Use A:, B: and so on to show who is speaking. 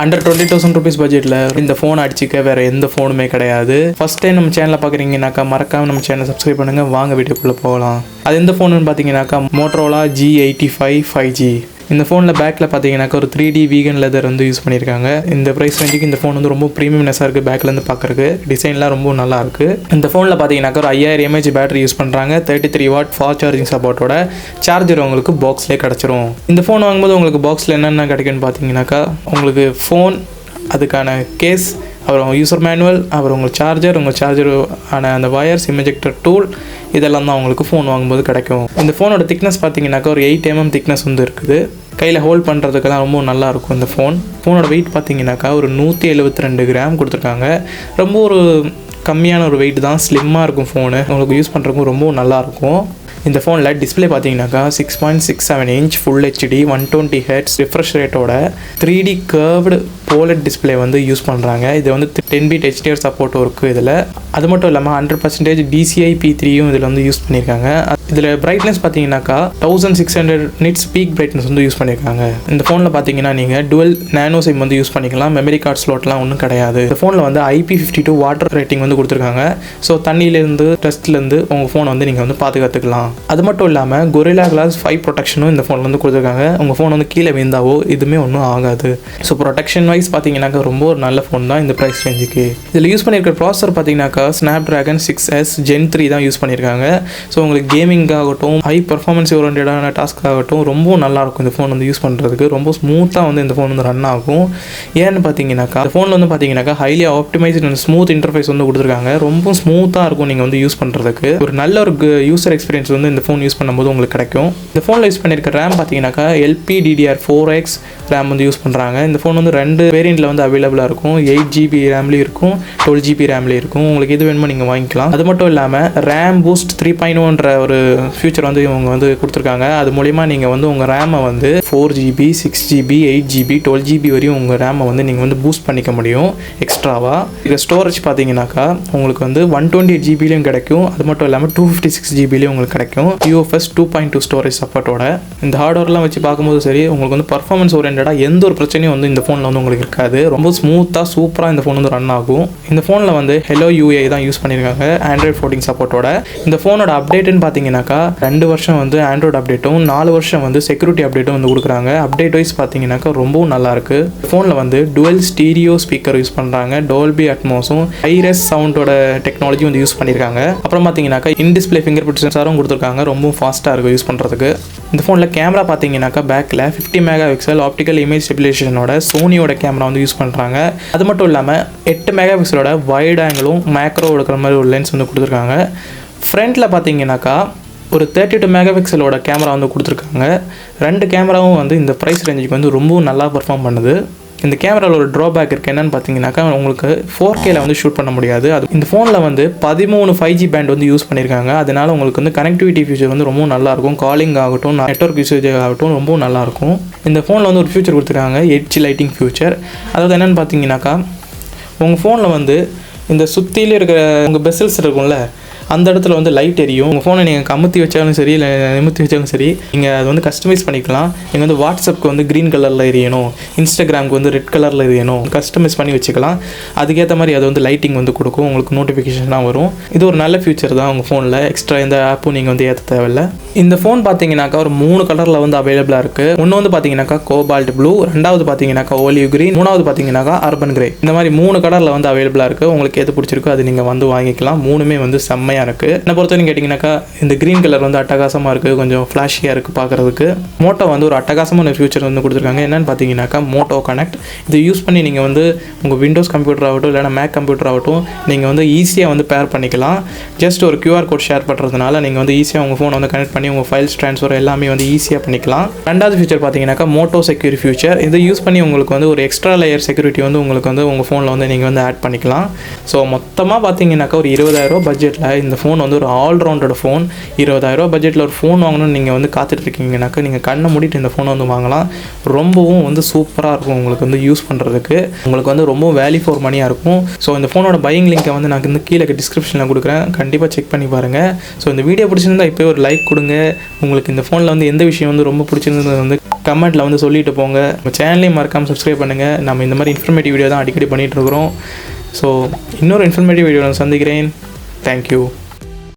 A: Under twenty thousand rupees பட்ஜெட்டில் இந்த phone அடிச்சிக்க வேறு எந்த ஃபோனுமே கிடையாது. ஃபஸ்ட் டைம் நம்ம சேனலில் பார்க்குறீங்கனாக்கா மறக்காம நம்ம சேனலை சப்ஸ்கிரைப் பண்ணுங்கள் வாங்க வீடியோக்குள்ளே போகலாம். அது எந்த ஃபோனுன்னு பார்த்தீங்கன்னாக்கா Motorola G eighty five five G இந்த ஃபோனில் பேக்கில் பார்த்தீங்கன்னாக்கா ஒரு த்ரீ டி வீகன் லெதர் வந்து யூஸ் பண்ணியிருக்காங்க. இந்த ப்ரைஸ் ரேஞ்சுக்கு இந்த ஃபோன் வந்து ரொம்ப ப்ரீமியம்னஸாக இருக்குது பேக்லேருந்து பார்க்குறக்கு டிசைன்லாம் ரொம்ப நல்லா இருக்குது இந்த ஃபோனில் பார்த்தீங்கன்னாக்கா ஒரு ஐயாயிரம் எம்ஏஹெச் பேட்டரி யூஸ் பண்ணுறாங்க thirty three watt fast charging சப்போர்ட்டோட சார்ஜர் உங்களுக்கு பாக்ஸ்லேயே கிடச்சிரும். இந்த ஃபோன் வாங்கும்போது உங்களுக்கு பாக்ஸில் என்னென்ன கிடைக்குன்னு பார்த்தீங்கன்னாக்கா உங்களுக்கு ஃபோன் அதுக்கான கேஸ் அப்புறம் யூசர் மேனுவல் அப்புறம் உங்கள் சார்ஜர் உங்கள் சார்ஜர் ஆன அந்த வயர்ஸ் இமெஜெக்டர் டூல் இதெல்லாம் தான் உங்களுக்கு ஃபோன் வாங்கும்போது கிடைக்கும். இந்த ஃபோனோட திக்னஸ் பார்த்தீங்கன்னாக்கா ஒரு எயிட் எம்எம் திக்னஸ் வந்து இருக்குது. கையில் ஹோல்ட் பண்ணுறதுக்கெல்லாம் ரொம்ப நல்லாயிருக்கும் இந்த ஃபோன் ஃபோனோட வெயிட் பார்த்தீங்கன்னாக்கா ஒரு நூற்றி எழுபத்தி ரெண்டு கிராம் கொடுத்துருக்காங்க. ரொம்ப ஒரு கம்மியான ஒரு வெயிட் தான் ஸ்லிம்மாக இருக்கும் ஃபோனு உங்களுக்கு யூஸ் பண்ணுறதுக்கும் ரொம்ப நல்லாயிருக்கும் இந்த ஃபோனில் டிஸ்பிளே பார்த்தீங்கன்னாக்கா six point six seven inch full HD one twenty hertz refresh ரேட்டோட three D curved pOLED display வந்து யூஸ் பண்ணுறாங்க இது வந்து டென் பிட் ஹெச்டிஆர் சப்போர்ட்டும் இருக்குது இதில். அது மட்டும் இல்லாமல் ஹண்ட்ரட் பர்சன்டேஜ் டிசிஐ பி த்ரீயும் இதில் வந்து யூஸ் பண்ணியிருக்காங்க இதில் பிரைட்னஸ் பார்த்தீங்கன்னாக்கா thousand six hundred nits peak brightness வந்து யூஸ் பண்ணியிருக்காங்க இந்த ஃபோனில் பார்த்தீங்கன்னா நீங்கள் டுவெல் நேனோ சிம் வந்து யூஸ் பண்ணிக்கலாம். மெமரி கார்ட் ஸ்லோட்லாம் ஒன்றும் கிடையாது. இந்த ஃபோனில் வந்து IP fifty two water rating வந்து கொடுத்துருக்காங்க. ஸோ தண்ணியிலேருந்து டஸ்ட்லேருந்து உங்கள் ஃபோனை வந்து நீங்கள் வந்து பாதுகாத்துக்கலாம். அது மட்டும் இல்லாமல் கொரிலா கிளாஸ் ஃபைவ் ப்ரொடெக்ஷனும் இந்த ஃபோனில் வந்து கொடுத்துருக்காங்க. உங்கள் ஃபோன் வந்து கீழே விழுந்தாவோ இதுவுமே ஒன்றும் ஆகாது. ஸோ ப்ரொடெக்ஷன் வைஸ் பார்த்தீங்கன்னாக்கா ரொம்ப ஒரு நல்ல ஃபோன் தான் இந்த ப்ரைஸ் ரேஞ்சுக்கு இதில் யூஸ் பண்ணியிருக்கிற ப்ராசர் பார்த்தீங்கன்னாக்கா Snapdragon six S gen three தான் யூஸ் பண்ணியிருக்காங்க ஸோ உங்களுக்கு கேமிங் ஆகட்டும் ஹை பர்ஃபார்மன்ஸ் ஓரியன்டான டாஸ்க் ஆகட்டும் ரொம்ப நல்லாயிருக்கும் இந்த ஃபோன் வந்து யூஸ் பண்ணுறதுக்கு ரொம்ப ஸ்மூத்தாக வந்து இந்த ஃபோன் வந்து ரன் ஆகும். ஏன்னு பார்த்தீங்கன்னாக்கா அந்த ஃபோனில் வந்து பார்த்தீங்கன்னாக்கா highly optimised and smooth interface வந்து கொடுத்துருக்காங்க. ரொம்ப ஸ்மூத்தாக இருக்கும் நீங்கள் வந்து யூஸ் பண்ணுறதுக்கு ஒரு நல்ல ஒரு யூசர் எக்ஸ்பீரியன்ஸ் வந்து இந்த ஃபோன் யூஸ் பண்ணும்போது உங்களுக்கு கிடைக்கும். இந்த ஃபோனில் யூஸ் பண்ணியிருக்க ரேம் பார்த்தீங்கன்னாக்கா LP DDR four X RAM வந்து யூஸ் பண்ணுறாங்க இந்த ஃபோன் வந்து ரெண்டு வேரியண்ட்டில் வந்து அவைலபிளாக இருக்கும். எயிட் ஜிபி ரேம்லேயும் இருக்கும் டுவெல் ஜிபி ரேம்லேயும் இருக்கும். உங்களுக்கு எது வேணுமோ நீங்கள் வாங்கிக்கலாம். அது மட்டும் இல்லாமல் ரேம் பூஸ்ட் த்ரீ பாயிண்ட் ஒன்ற ஒரு ஃபியூச்சர் வந்து இவங்க வந்து கொடுத்துருக்காங்க. அது மூலிமா நீங்கள் வந்து உங்கள் ரேமை வந்து four GB six GB eight GB twelve GB வரையும் உங்கள் ரேமை வந்து நீங்கள் வந்து பூஸ்ட் பண்ணிக்க முடியும் எக்ஸ்ட்ராவாக இதில் ஸ்டோரேஜ் பார்த்தீங்கன்னாக்கா உங்களுக்கு வந்து ஒன் டுவெண்ட்டி எயிட் ஜிபிலையும் கிடைக்கும். அது மட்டும் இல்லாமல் டூ ஃபிஃப்டி சிக்ஸ் ஜிபிலையும் உங்களுக்கு கிடைக்கும். UFS two point two storage சப்போர்ட்டோட இந்த ஹார்ட்வேர்லாம் வச்சு பார்க்கும்போது சரி உங்களுக்கு வந்து பர்ஃபார்மன்ஸ் ஓரியன்டாக எந்த ஒரு பிரச்சனையும் வந்து இந்த ஃபோனில் வந்து உங்களுக்கு இருக்காது. ரொம்ப ஸ்மூத்தாக சூப்பராக இந்த ஃபோன் வந்து ரன் ஆகும். இந்த ஃபோனில் வந்து ஹெலோ யூஏ தான் யூஸ் பண்ணியிருக்காங்க ஆண்ட்ராய்ட் ஃபோர்டிங் சப்போர்ட்டோட இந்த ஃபோனோட அப்டேட்டுன்னு பார்த்தீங்கன்னாக்கா ரெண்டு வருஷம் வந்து ஆண்ட்ராய்டு அப்டேட்டும் நாலு வருஷம் வந்து செக்யூரிட்டி அப்டேட்டும் வந்து கொடுக்குறாங்க. அப்டேட் வைஸ் பார்த்தீங்கன்னாக்கா ரொம்பவும் நல்லாயிருக்கு ஃபோனில் வந்து டுவெல் ஸ்டீரியோ ஸ்பீக்கர் யூஸ் பண்ணுறாங்க டோல்பி அட்மோஸும் ஹைரஸ் சவுண்டோட டெக்னாலஜி வந்து யூஸ் பண்ணியிருக்காங்க அப்புறம் பார்த்தீங்கன்னாக்கா இன் டிஸ்பிளே ஃபிங்கர் பிரிண்ட் சென்சாரும் கொடுத்துருக்காங்க. ரொம்ப ஃபாஸ்ட்டாக இருக்கும் யூஸ் பண்ணுறதுக்கு இந்த ஃபோனில் கேமரா பார்த்தீங்கன்னாக்கா பேக்கில் fifty megapixel optical image ஸ்டெபிலேஷனோட சோனியோட கேமரா வந்து யூஸ் பண்ணுறாங்க அது மட்டும் இல்லாமல் எட்டு மெகா பிக்சலோட வைட் ஆங்கிளும் மேக்ரோ எடுக்கிற மாதிரி ஒரு லென்ஸ் வந்து கொடுத்துருக்காங்க. ஃப்ரண்ட்டில் பார்த்தீங்கன்னாக்கா ஒரு தேர்ட்டி டூ மெகா பிக்சலோட கேமரா வந்து கொடுத்துருக்காங்க. ரெண்டு கேமராவும் வந்து இந்த ப்ரைஸ் ரேஞ்சுக்கு வந்து ரொம்பவும் நல்லா பர்ஃபார்ம் பண்ணுது. இந்த கேமராவில் ஒரு ட்ராபேக் இருக்குது என்னென்னு பார்த்தீங்கன்னாக்கா உங்களுக்கு ஃபோர் கேல வந்து ஷூட் பண்ண முடியாது. அது இந்த ஃபோனில் வந்து பதிமூணு ஃபைவ் ஜி பேண்ட் வந்து யூஸ் பண்ணியிருக்காங்க அதனால உங்களுக்கு வந்து கனெக்டிவிட்டி ஃபியூச்சர் வந்து ரொம்ப நல்லாயிருக்கும் காலிங் ஆகட்டும் நெட்ஒர்க் யூசேஜ் ஆகட்டும் ரொம்ப நல்லாயிருக்கும் இந்த ஃபோனில் வந்து ஒரு ஃபியூச்சர் கொடுத்துருக்காங்க. எட்ஜ் லைட்டிங் ஃபியூச்சர் அதாவது என்னென்னு பார்த்தீங்கன்னாக்கா உங்கள் ஃபோனில் வந்து இந்த சுற்றிலே இருக்கிற உங்கள் பெசல்ஸ் இருக்கும்ல அந்த இடத்துல வந்து லைட் எரியும். உங்கள் ஃபோனை நீங்கள் கமுத்தி வச்சாலும் சரி இல்லை நிமித்தி வச்சாலும் சரி நீங்கள் அதை வந்து கஸ்டமைஸ் பண்ணிக்கலாம். நீங்கள் வந்து வாட்ஸ்அப்க்கு வந்து க்ரீன் கலரில் எரியணும். இன்ஸ்டாகிராமுக்கு வந்து ரெட் கலரில் எரியணும். கஸ்டமைஸ் பண்ணி வச்சுக்கலாம். அதுக்கேற்ற மாதிரி அது வந்து லைட்டிங் வந்து கொடுக்கும். உங்களுக்கு நோட்டிஃபிகேஷனாக வரும். இது ஒரு நல்ல ஃபியூச்சர் தான் உங்கள் ஃபோனில் எக்ஸ்ட்ரா எந்த ஆப்பும் நீங்கள் வந்து ஏற்ற தேவையில்லை. இந்த ஃபோன் பார்த்தீங்கன்னாக்கா ஒரு மூணு கலரில் வந்து அவைலபிளாக இருக்குது ஒன்று வந்து பார்த்தீங்கன்னாக்கா கோபால்ட் ப்ளூ ரெண்டாவது பார்த்தீங்கன்னாக்கா ஓலிவ் கிரீன் மூணாவது பார்த்தீங்கன்னாக்கா அர்பன் கிரே இந்த மாதிரி மூணு கலரில் வந்து அவைலபிளாக இருக்குது உங்களுக்கு எது பிடிச்சிருக்கோ அது நீங்கள் வந்து வாங்கிக்கலாம். மூணுமே வந்து செம்மையாக இருக்குது என்னை பொறுத்தவரைக்கும் கேட்டிங்கனாக்கா இந்த க்ரீன் கலர் வந்து அட்டகாசமாக இருக்குது கொஞ்சம் ஃப்ளாஷியாக இருக்குது பார்க்குறதுக்கு. மோட்டோ வந்து ஒரு அட்டகாசமான ஃபியூச்சர் வந்து கொடுத்துருக்காங்க. என்னென்னு பார்த்தீங்கன்னாக்கா மோட்டோ கனெக்ட் இது யூஸ் பண்ணி நீங்கள் வந்து உங்கள் விண்டோஸ் கம்ப்யூட்டர் ஆகட்டும் இல்லைனா மேக் கம்ப்யூட்டர் ஆகட்டும் நீங்கள் வந்து ஈஸியாக வந்து பேர் பண்ணிக்கலாம். ஜஸ்ட் ஒரு கியூஆர் கோட் ஷேர் பண்ணுறதுனால நீங்கள் வந்து ஈஸியாக உங்கள் ஃபோனை வந்து கனெக்ட் பண்ணி உங்கள் ஃபைல்ஸ் ட்ரான்ஸ்ஃபர் எல்லாமே வந்து ஈஸியாக பண்ணிக்கலாம். ரெண்டாவது ஃபியூச்சர் பார்த்தீங்கன்னாக்கா மோட்டோ செக்யூரி ஃபியூச்சர் இதை யூஸ் பண்ணி உங்களுக்கு வந்து ஒரு எக்ஸ்ட்ரா லேயர் செக்யூரிட்டி வந்து உங்களுக்கு வந்து உங்கள் ஃபோனில் வந்து நீங்கள் வந்து ஆட் பண்ணிக்கலாம். ஸோ மொத்தமாக பார்த்தீங்கன்னாக்கா ஒரு இருபதாயிரரூபா பட்ஜெட்டில் இந்த இந்த ஃபோன் வந்து ஒரு ஆல்ரவுண்டட் ஃபோன் இருபதாயிரரூபா பட்ஜெட்டில் ஒரு ஃபோன் வாங்கணும்னு நீங்கள் வந்து காத்துட்ருக்கீங்கனாக்கா நீங்கள் கண்ணை மூடிட்டு இந்த ஃபோனை வந்து வாங்கலாம். ரொம்பவும் வந்து சூப்பராக இருக்கும் உங்களுக்கு வந்து யூஸ் பண்ணுறதுக்கு உங்களுக்கு வந்து ரொம்ப வேல்யூ ஃபார் மணியாக இருக்கும். ஸோ இந்த ஃபோனோட பையிங் லிங்கை வந்து நான் வந்து கீழே டிஸ்கிரிப்ஷனில் கொடுக்குறேன். கண்டிப்பாக செக் பண்ணி பாருங்கள் ஸோ இந்த வீடியோ பிடிச்சிருந்தா இப்போ ஒரு லைக் கொடுங்க. உங்களுக்கு இந்த ஃபோனில் வந்து எந்த விஷயம் வந்து ரொம்ப பிடிச்சிருந்தது வந்து கமெண்ட்டில் வந்து சொல்லிட்டு போங்க. நம்ம சேனலையும் மறக்காமல் சப்ஸ்கிரைப் பண்ணுங்கள் நம்ம இந்த மாதிரி இன்ஃபர்மேட்டிவ் வீடியோ தான் அடிக்கடி பண்ணிகிட்டு இருக்கிறோம். ஸோ இன்னொரு இன்ஃபர்மேட்டிவ் வீடியோ நான் சந்திக்கிறேன். Thank you.